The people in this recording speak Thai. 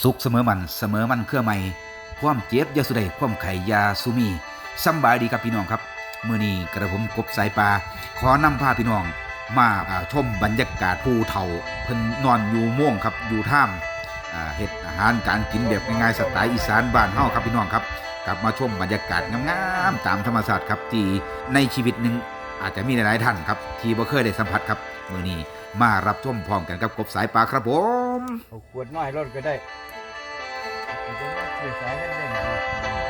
สุขเสมอมันเสมอมันเครื่อไม่ ความเจ็บยาสุดใดความไข่ยาสุมีสบายดีครับพี่น้องครับ มื้อนี้กระผมกบสายปลาขอนำพาพี่น้อง มาชมบรรยากาศภูเฒ่าเพิ่นนอนอยู่ม่วงครับอยู่ท่ามอาเฮ็ดอาหารการกินแบบง่ายๆสไตล์อีสานบ้านเฮาครับพี่น้องครับกลับมาชมบรรยากาศงามๆตามธรรมชาติครับที่ในชีวิตหนึ่งอาจจะมีหลายๆท่านครับ ที่บ่เคยได้สัมผัสครับมื้อนี้ มารับชมพร้อมกันกับกบสายปลาครับผมเอาขวดน้อยรถก็ได้มัน